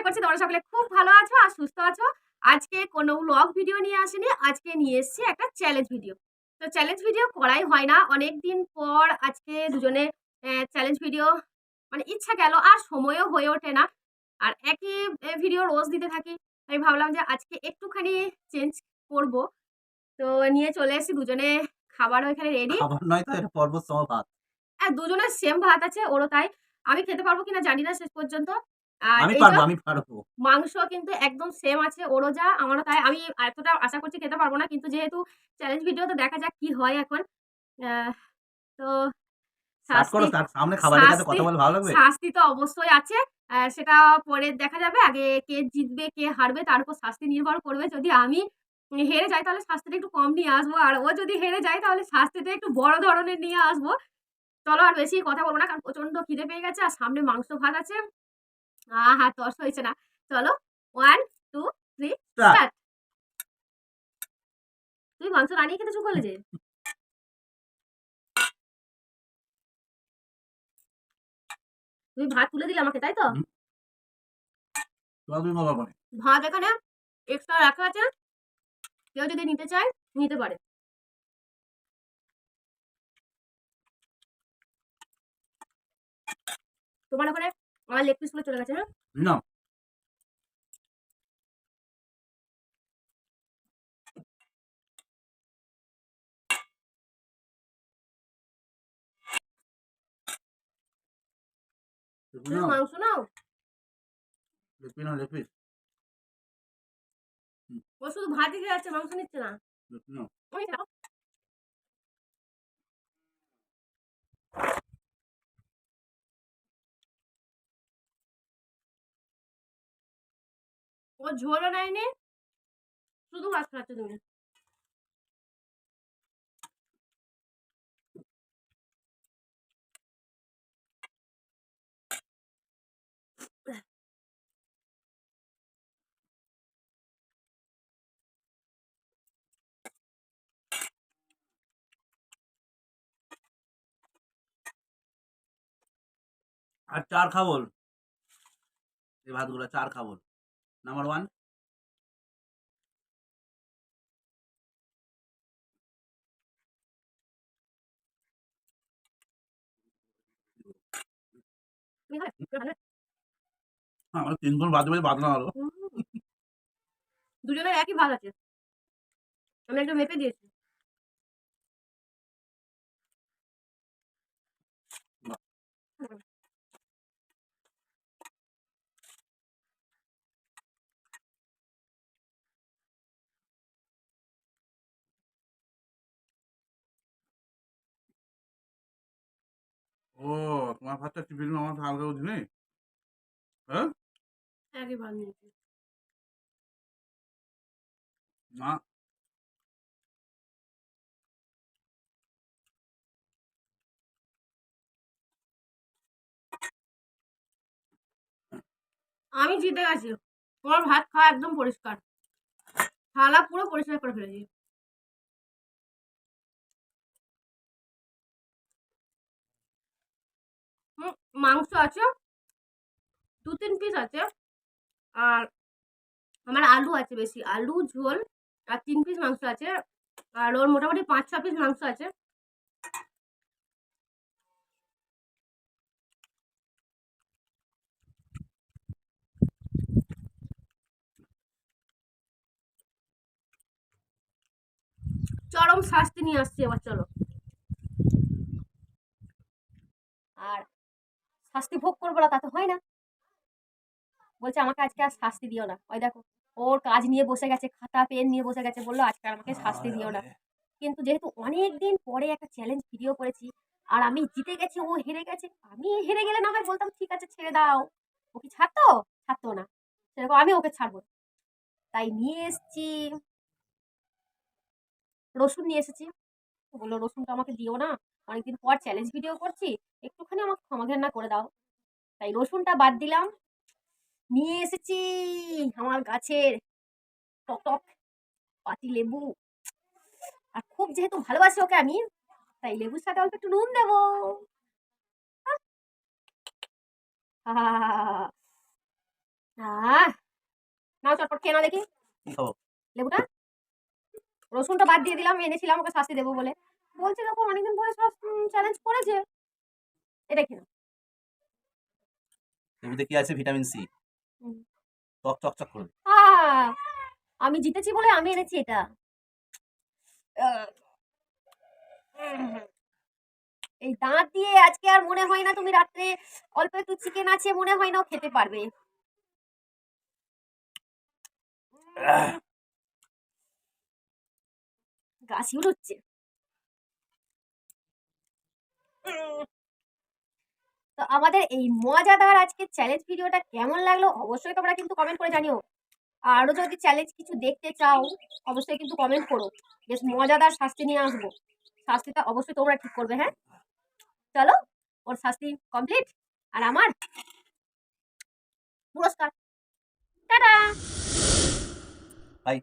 আশা করছি তোমরা সকলে খুব ভালো আছো আর সুস্থ আছো। আজকে কোনো ব্লগ ভিডিও নিয়ে আসেনি আজকে নিয়ে এসেছি একটা চ্যালেঞ্জ ভিডিও তো চ্যালেঞ্জ ভিডিও করাই হয় না অনেক দিন পর আজকে দুজনে চ্যালেঞ্জ ভিডিও মানে ইচ্ছা গেল আর সময়ও হয়ে ওঠে না। আর একই ভিডিও রোজ দিতে থাকি আমি ভাবলাম যে আজকে একটুখানি চেঞ্জ করব। তো নিয়ে চলে এসেছি দুজনে খাবারও এখানে রেডি খাবার নয় তো এটা পর্বত ভাত আর দুজনের সেম ভাত আছে ওরও তাই। আমি খেতে পারব কিনা জানি না শেষ পর্যন্ত। আমি পারব আমি পারব। মাংস কিন্তু একদম সেম আছে ওরও যা আমারও তাই। আমি এতটা আশা করছি খেতে পারব না কিন্তু যেহেতু চ্যালেঞ্জ ভিডিও তো দেখা যাক কি হয় এখন। তো শাস্তি সামনে খাবারের কাছে শাস্তি- কথা বলে ভালো লাগবে? শাস্তি তো অবশ্যই আছে। সেটা পরে দেখা যাবে। আগে কে জিতবে কে হারবে তার উপর শাস্তি নির্ভর করবে। যদি আমি হেরে যাই তাহলে শাস্তিটা একটু কম নিয়ে আসব। আর ও যদি হেরে যায় তাহলে শাস্তিটা একটু বড় ধরনের নিয়ে আসব। চলো আর বেশি কথা বলব না কারণ প্রচণ্ড খিদে পেয়ে গেছে আর সামনে মাংস ভাত আছে। আহা তস হয়েছে না। চলো ওয়ান টু থ্রি স্টার্ট তুই মাংস রানিয়ে খেতে শুরু করলে যে? তুই ভাত তুলে দিলে আমাকে তাই তো। তুমি ভাত এখানে এক্সট্রা রাখা আছে। কেউ যদি নিতে চায় নিতে পারে। তোমার ওখানে আমার লেগ পিসগুলো চলে গেছে হ্যাঁ? না। মাংস নাও? লেপি না লেপি ও শুধু ভাতই খেয়ে যাচ্ছে মাংস নিচ্ছে না। লেপি না ও ঝোলও নেয়নি শুধু ভাত খাচ্ছে তুমি। আর চার খাব এই ভাতগুলো চার খাব নাম্বার ওয়ান তিন গুণ বাদ দুজনের একই ভাত আছে। আমি একটা মেপে দিয়েছি। ও তোমার ভাতটা টিফিন আমার হালকা বুঝি নেই? হ্যাঁ? নিয়েছি না আমি জিতে গেছি। তোমার ভাত খাওয়া একদম পরিষ্কার। থালা পুরো পরিষ্কার করে ফেলেছি। মাংস আছে দু তিন পিস আছে, আর আমার আলু আছে বেশি, আলু, ঝোল, আর তিন পিস মাংস আছে, আর ওর মোটামুটি পাঁচ, ছ পিস মাংস আছে। চরম শাস্তি নিয়ে আসছি এবার, চলো আর শাস্তি ভোগ করব না তা তো হয় না। বলছে আমাকে আজকে আর শাস্তি দিও না। ওই দেখো ওর কাজ নিয়ে বসে গেছে খাতা পেন নিয়ে বসে গেছে বলল আজকে আর আমাকে শাস্তি দিও না। কিন্তু যেহেতু অনেক দিন পরে একটা চ্যালেঞ্জ ভিডিও করেছি আর আমি জিতে গেছি ও হেরে গেছে আমি হেরে গেলে না হয় বলতাম ঠিক আছে ছেড়ে দাও। ও কি ছাড়তো? ছাড়তো না। সেরকম আমি ওকে ছাড়বো তাই নিয়ে এসছি। রসুন নিয়ে এসেছি। বলল রসুনটা আমাকে দিও না। অনেকদিন পর চ্যালেঞ্জ ভিডিও করছি একটুখানি আমাকে ক্ষমা ঘেন্না করে দাও। তাই রসুনটা বাদ দিলাম। নিয়ে এসেছি আমার গাছের টক পাতি লেবু। আর খুব যেহেতু ভালোবাসি ওকে আমি তাই লেবুর সাথে অল্প একটু নুন দেবো। আহ! আহা! আহ নাও চটপট খেয়ে নাও দেখি। কি লেবুটা? রসুনটা বাদ দিয়ে দিলাম এনেছিলাম ওকে শাস্তি দেবো বলে। বলছে যখন অনেকদিন পরে সব চ্যালেঞ্জ করেছে। এটা নাও। লেবুতে কি আছে? ভিটামিন সি হুম। টক চকচক করবে আমি জিতেছি বলে আমি এনেছি এটা। এই দাঁত দিয়ে আজকে আর মনে হয় না তুমি রাত্রে অল্প একটু চিকেন আছে মনে হয় না খেতে পারবে। গা শিউড়ুচ্ছে উম, তো আমাদের এই মজাদার আজকে চ্যালেঞ্জ ভিডিওটা কেমন লাগল অবশ্যই তোমরা কিন্তু কমেন্ট করে জানিও। আরও যদি চ্যালেঞ্জ কিছু দেখতে চাও, অবশ্যই কিন্তু কমেন্ট করো। বেশ মজাদার শাস্তি নিয়ে আসব। শাস্তিটা অবশ্যই তোমরা ঠিক করবে হ্যাঁ? চলো, ওর শাস্তি কমপ্লিট আর আমার পুরস্কার। টাটা! বাই